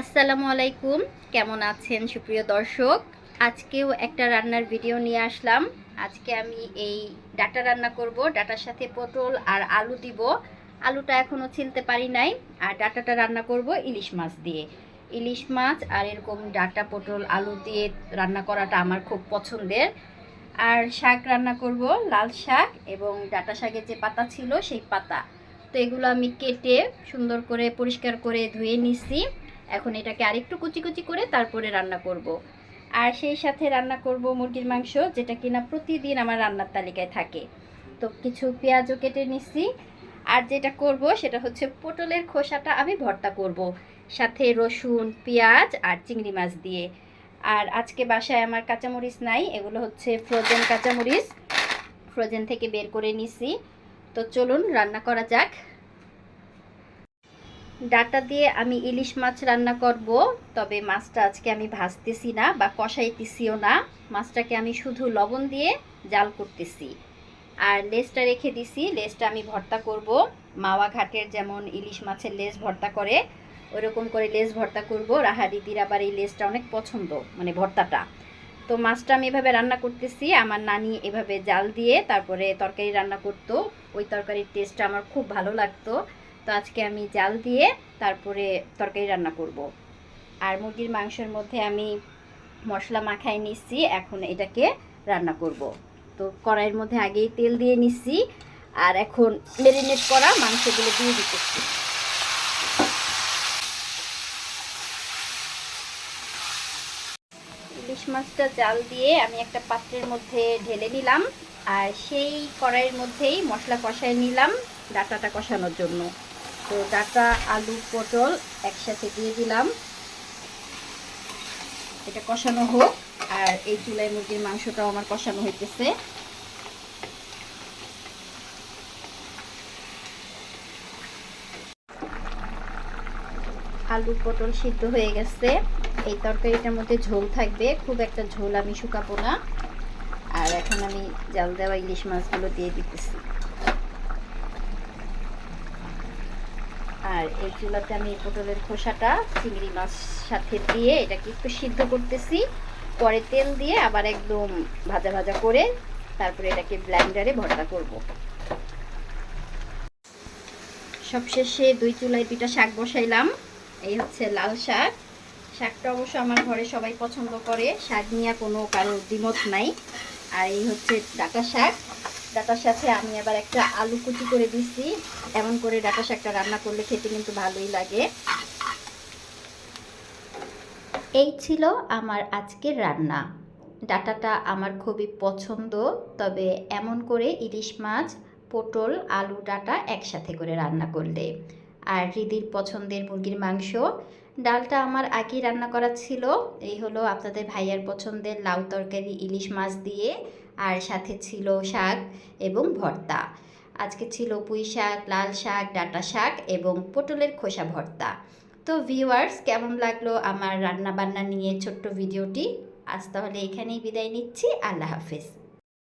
আসসালামু আলাইকুম। কেমন আছেন সুপ্রিয় দর্শক? আজকেও একটা রান্নার ভিডিও নিয়ে আসলাম। আজকে আমি এই ডাটা রান্না করব। ডাটার সাথে পটল আর আলু দিব। আলুটা এখনও ছিলতে পারি নাই। আর ডাটাটা রান্না করব ইলিশ মাছ দিয়ে। ইলিশ মাছ আর এরকম ডাটা, পটল, আলু দিয়ে রান্না করাটা আমার খুব পছন্দের। আর শাক রান্না করব, লাল শাক এবং ডাটা শাকের যে পাতা ছিল সেই পাতা। তো এগুলো আমি কেটে সুন্দর করে পরিষ্কার করে ধুয়ে নিছি। এখন এটাকে আরেকটু কুচি কুচি করে তারপরে রান্না করব। আর সেই সাথে রান্না করব মুরগির মাংস, যেটা কিনা প্রতিদিন আমার রান্নার তালিকায় থাকে। তো কিছু পেঁয়াজও কেটে নিচ্ছি আর যেটা করব সেটা হচ্ছে পটলের খোসাটা আমি ভর্তা করব। সাথে রসুন, পেঁয়াজ আর চিংড়ি মাছ দিয়ে। আর আজকে বাসায় আমার কাঁচামরিচ নাই, এগুলো হচ্ছে ফ্রোজেন কাঁচামরিচ। ফ্রোজেন থেকে বের করে নিছি। তো চলুন রান্না করা যাক। ডাটা দিয়ে আমি ইলিশ মাছ রান্না করব, তবে মাছটা আজকে আমি ভাজতেছি না বা কষাইতেছিও না। মাছটাকে আমি শুধু লবণ দিয়ে জাল করতেছি। আর লেজটা রেখে দিছি, লেজটা আমি ভর্তা করব। মাওয়া ঘাটের যেমন ইলিশ মাছের লেজ ভর্তা করে, ওরকম করে লেজ ভর্তা করব। রাহা দিদির আবার এই লেজটা অনেক পছন্দ মানে ভর্তাটা। তো মাছটা আমি এভাবে রান্না করতেছি, আমার নানি এভাবে জাল দিয়ে তারপরে তরকারি রান্না করতো। ওই তরকারির টেস্টটা আমার খুব ভালো লাগতো। তো আজকে আমি জাল দিয়ে তারপরে তরকারি রান্না করব। আর মুরগির মাংসের মধ্যে আমি মশলা মাখাই নিচ্ছি, এখন এটাকে রান্না করব। তো কড়াইয়ের মধ্যে আগেই তেল দিয়ে নিচ্ছি, আর এখন মেরিনেট করা মাংসগুলো দিয়ে দিতেছি ইলিশ মাছটা জাল দিয়ে আমি একটা পাত্রের মধ্যে ঢেলে নিলাম, আর সেই কড়াইয়ের মধ্যেই মশলা কষায় নিলাম ডাটাটা কষানোর জন্য তো ডাটা, আলু, পটল একসাথে দিয়ে দিলাম। এটা কষানো হোক, আর এই চুলাই মুরগির মাংসটাও আমার কষানো হইতেছে। আলু, পটল সিদ্ধ হয়ে গেছে। এই তরকারিটার মধ্যে ঝোল থাকবে। খুব একটা ঝোল আমি শুকাবো না। আর এখন আমি জাল দেওয়া ইলিশ মাছগুলো দিয়ে দিতেছি। আর এই চুলাতে আমি পটলের খোসাটা চিংড়ি মাছ সাথে দিয়ে এটাকে একটু সিদ্ধ করতেছি। পরে তেল দিয়ে আবার একদম ভাজা ভাজা করে তারপরে এটাকে ব্লেন্ডারে ভর্তা করব। সবশেষে দুই চুলায় দুইটা শাক বসাইলাম। এই হচ্ছে লাল শাক। শাকটা অবশ্য আমার ঘরে সবাই পছন্দ করে। শাক নিয়ে কোনো কারোর দ্বিমত নাই। আর এই হচ্ছে ডাটা শাক। ডাটার সাথে আমি আবার একটা আলু কুচি করে দিচ্ছি এমন করে ডাটা শাকটা রান্না করলে খেতে কিন্তু ভালোই লাগে। এই ছিল আমার আজকের রান্না। ডাটাটা আমার খুবই পছন্দ, তবে এমন করে ইলিশ মাছ, পটল, আলু, ডাটা একসাথে করে রান্না করলে। আর হৃদির পছন্দের মুরগির মাংস, ডালটা আমার আগেই রান্না করা ছিল। এই হলো আপনাদের ভাইয়ার পছন্দের লাউ তরকারি ইলিশ মাছ দিয়ে। আর সাথে ছিল শাক এবং ভর্তা। আজকে ছিল পুঁই শাক, লাল শাক, ডাটা শাক এবং পটলের খোসা ভর্তা। তো ভিউয়ার্স, কেমন লাগল আমার রান্না বান্না নিয়ে ছোট্ট ভিডিওটি? আজ তাহলে এখানেই বিদায় নিচ্ছি। আল্লাহ হাফেজ।